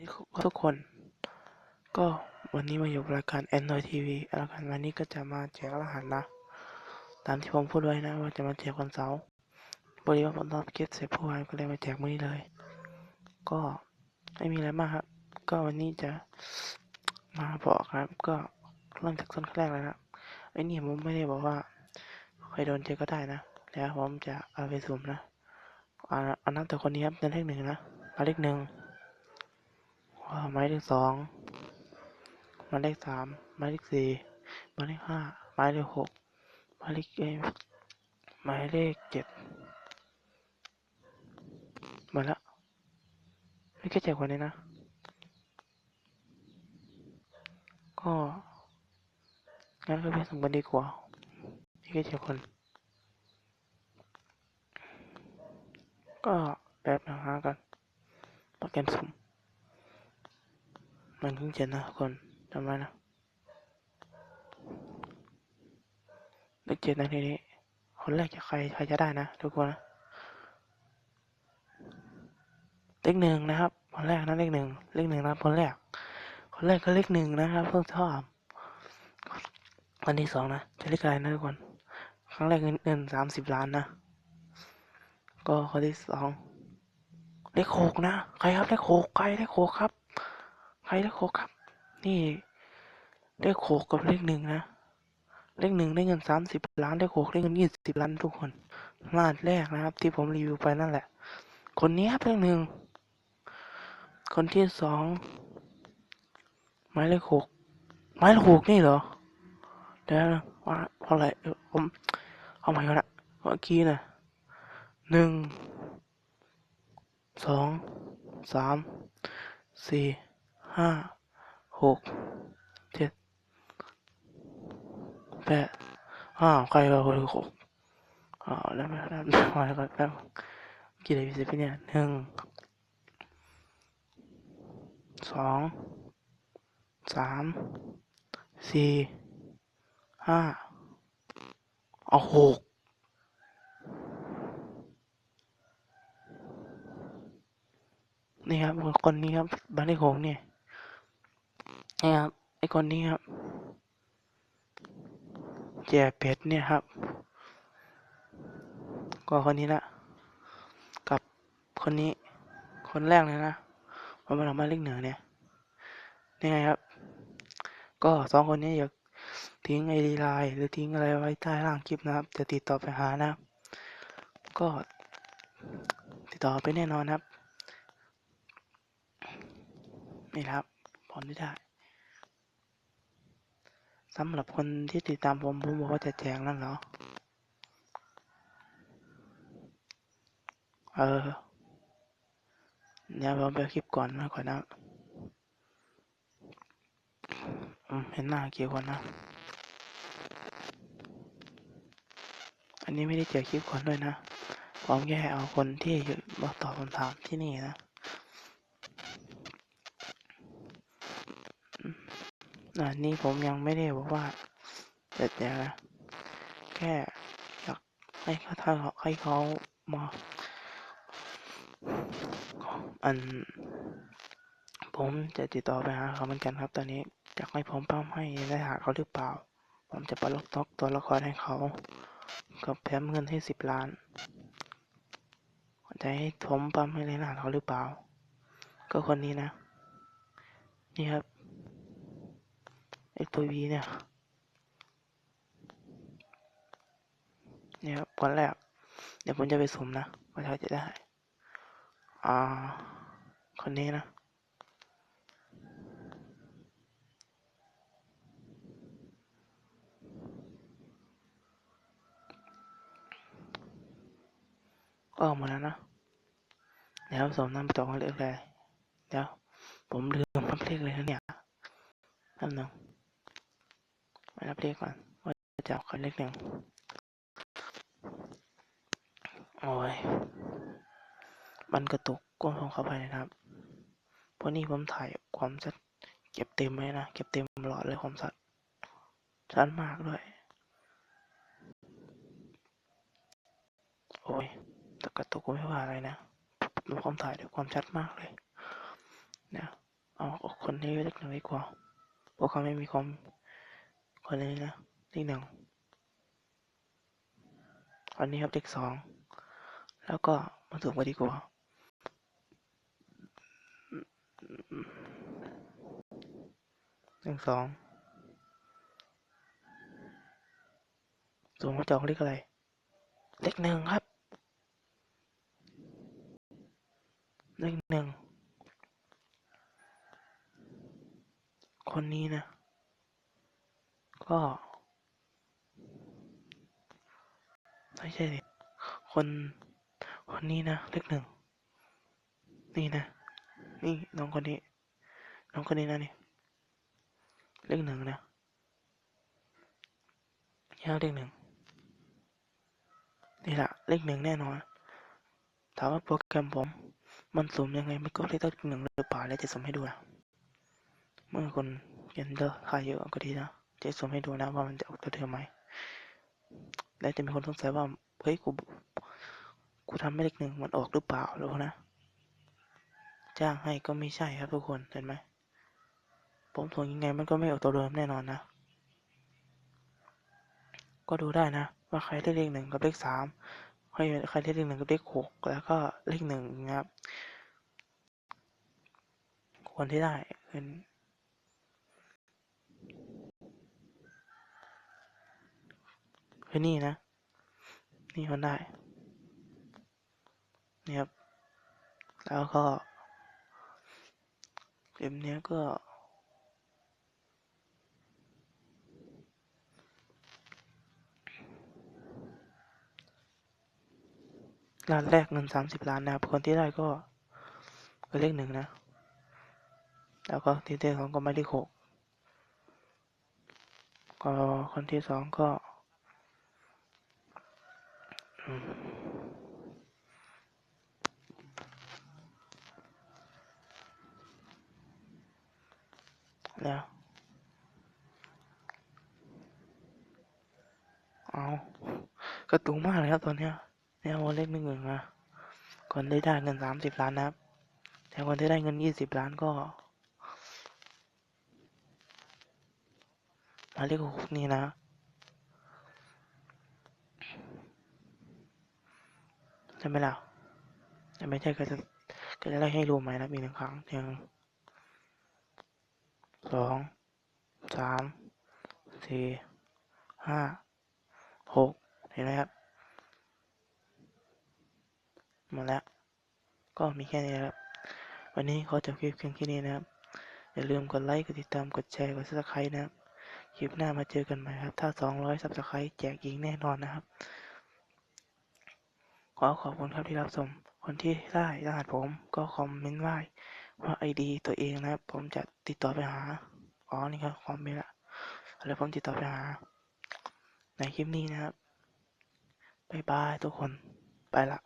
นี่ทุกคน ก็วันนี้มาอยู่รายการ Android TV รายการวันนี้ก็จะมาแจกรหัสนะ ตามที่ผมพูดไว้นะ ว่าจะมาแจกวันเสาร์พอดีว่าผมตอบเก็ตเสร็จเมื่อวานก็เลยมาแจกมื้อนี้เลย ก็ไม่มีอะไรมากครับ ก็วันนี้จะมาบอกครับ ก็เริ่มจากต้นแรกเลยนะครับไอ้นี่ผมไม่ได้บอกว่าใครโดนเจอก็ได้นะ แล้วผมจะเอาไปสุ่มนะอ่าเอานับแต่คนนี้ครับเป็นเลขหนึ่งนะหมายเลขหนึ่ง หมายเลขสองหมายเลขสามหมายเลขสี่หมายเลขห้าหมายเลขหกหมายเลขเอ็หมายเลขเจ็ดหมดละไม่แค่เจ็ดคนนี้นะ ก็งั้นก็ไปส่งกันดีกว่าไม่แค่เจ็ดคน ก็แบบนะฮะกันปรแกรมสุ่ม มันเพิ่งเจ็ดนะทุกคนจำไว้นะเลขเจ็ดนะทีนี้ คนแรกจะใครใครจะได้นะทุกคนนะเลขหนึ่งนะครับ คนแรกนะเลขหนึ่งเลขหนึ่งนะคนแรก คนแรกก็เลขหนึ่งนะครับ เพิ่งชอบวันที่สองนะจะเลขอะไรนะทุกคนครั้งแรกเงินเงินสามสิบล้านนะก็คนที่สองเลขหกนะ ใครครับเลขหกใครเลขหกครับ ใครเลขหกครับ นี่เลขหกกับเลขหนึ่งนะ เลขหนึ่งได้เงินสามสิบล้านเลขหกได้เงินยี่สิบล้านทุกคนรหัสแรกนะครับ ที่ผมรีวิวไปนั่นแหละ คนนี้ครับเลขหนึ่ง คนที่สองหมายเลขหกหมายเลขหกนี่เหรอเดี๋ยวนะว่าเพราะอะไรผมเอาใหม่ก่อนนะเมื่อกี้นะหนึ่งสองสามสี่ ห้าหกเจ็ดแปดอ้าวใครเราคนที่หกอ้าวแล้วไม่แล้วมาแล้วก็แล้วกี่ได้พิเศษเนี่ยหนึ่งสองสามสี่ห้าเอาหกนี่ครับคนนี้ครับบ้านเลขหกเนี่ย นี่ครับไอคนนี้ครับแจกเพชรเนี่ยครับ ก็คนนี้ละกับคนนี้ คนแรกเลยนะผมมาทำมาเลขเหนือเนี่ยนี่ไงครับ ก็สองคนนี้อย่าทิ้งไอดีไลน์หรือทิ้งอะไรไว้ใต้ล่างคลิปนะครับจะติดต่อไปหานะก็ ติดต่อไปแน่นอนครับ นี่ครับผลที่ได้ สำหรับคนที่ติดตามผมผมบอกว่าจะแจกนั่นเหรอ เออ เดี๋ยวผมไปคลิปก่อนมาก่อนนะอืมเห็นหน้ากี่คนนะ อันนี้ไม่ได้แจกคลิปก่อนด้วยนะผมแค่เอาคนที่มาตอบคำถามที่นี่นะอืม อันนี้ผมยังไม่ได้บอกว่าจะแจกนะแค่อยากให้เขาทาให้เขามาอัน ผมจะติดต่อไปหาเขาเหมือนกันครับ ตอนนี้อยากให้ผมปั้มให้ได้หาเขาหรือเปล่า ผมจะปลดล็อกตัวละครให้เขา กับแถมเงินให้สิบล้านจะให้ผมปั้มให้ได้หาเขาหรือเปล่า ก็คนนี้นะ นี่ครับ ไอตัววีเนี่ยเนี่ยครับคนแรก เดี๋ยวผมจะไปสุ่มนะว่าเขาจะได้ อ่า คนนี้นะก็ออกมาแล้วนะเดี๋ยวสมน้ำตกเลือกเลยเดี๋ยวผมลืมรับเลขเลยนะเนี่ยนั่นนึง มารับเลขก่อนว่าจะเอาคนเลขหนึ่งโอ้ยมันกระตุกก้นของเขาไปนะครับเพราะนี่ผมถ่ายความชัดเก็บเต็มไว้นะ เก็บเต็มหลอดเลยความชัดชัดมากด้วย โอ้ยแต่กระตุกไม่ว่าอะไรนะดูความถ่ายด้วยความชัดมากเลยเนี่ยเอาคนนี้เลขหนึ่งดีกว่าเพราะเขาไม่มีคอม คนนี้นะเลขหนึ่งอันนี้ครับเลขสองแล้วก็มาสุ่มกันดีกว่าหนึ่งสองสุ่มมาจอกเลขอะไร เลขหนึ่งครับ เลขหนึ่งคนนี้นะ ก็ไม่ใช่ดิคนคนนี้นะเลขหนึ่งนี่นะ นี่น้องคนนี้ น้องคนนี้นะนี่เลขหนึ่งนะยาวเลขหนึ่งนี่แหละเลขหนึ่งแน่นอน ถามว่าโปรแกรมผม มันสุ่มยังไงไม่ก็เลขตั้งหนึ่งหรือเปล่าแล้วจะสุ่มให้ดูนะเมื่อคนเขียนเดอค่าเยอะก็ดีนะ จะสุ่มให้ดูนะว่ามันจะออกตัวเดิมไหม และจะมีคนสงสัยว่า เฮ้ย กู กูทำไม่เลขหนึ่งมันออกหรือเปล่าหรือนะ จ้างให้ก็ไม่ใช่ครับทุกคน เห็นไหม ผมส่งยังไงมันก็ไม่ออกตัวเดิมแน่นอนนะ ก็ดูได้นะ ว่าใครได้เลขหนึ่งกับเลขสามใครใครได้เลขหนึ่งกับเลขหกแล้วก็เลขหนึ่งนะครับ คนที่ได้เป็ คือนี่นะ นี่คนได้ นี่ครับ แล้วก็เกมนี้ก็ล้านแรกเงินสามสิบล้านนะครับ คนที่ได้ก็ก็เลขหนึ่งนะ แล้วก็ที่ที่สองก็หมายเลขหกก็คนที่สองก็ แล้วเอากระตุกมากเลยครับตอนเนี้ยเนี่ยวันเลขหนึ่งหนึ่งอะคนที่ได้เงินสามสิบล้านนะครับ แต่คนที่ได้เงินยี่สิบล้านก็มายเลขหกนี่นะ ใช่ไหมล่ะแต่ไม่ใช่ก็จะก็จะได้ให้รวมไหมนะมีหนึ่งครั้งหนึ่งสองสามสี่ห้าหกเห็นไหมครับหมดแล้ว ก็มีแค่นี้ครับ วันนี้ขอจบคลิปเพียงแค่นี้นะครับ อย่าลืมกดไลค์ กดติดตาม กดแชร์ กดซับสไครต์นะครับ คลิปหน้ามาเจอกันใหม่ครับ ถ้า 200ซับสไครต์แจกยิงแน่นอนนะครับ ขอขอบคุณครับที่รับชม คนที่ได้รหัสผมก็คอมเมนต์ไว้ว่าไอดีตัวเองนะครับ ผมจะติดต่อไปหา อ๋อ นี่ครับคอมเมนต์ละแล้วผมติดต่อไปหา ในคลิปนี้นะครับบายบายทุกคน ไปละ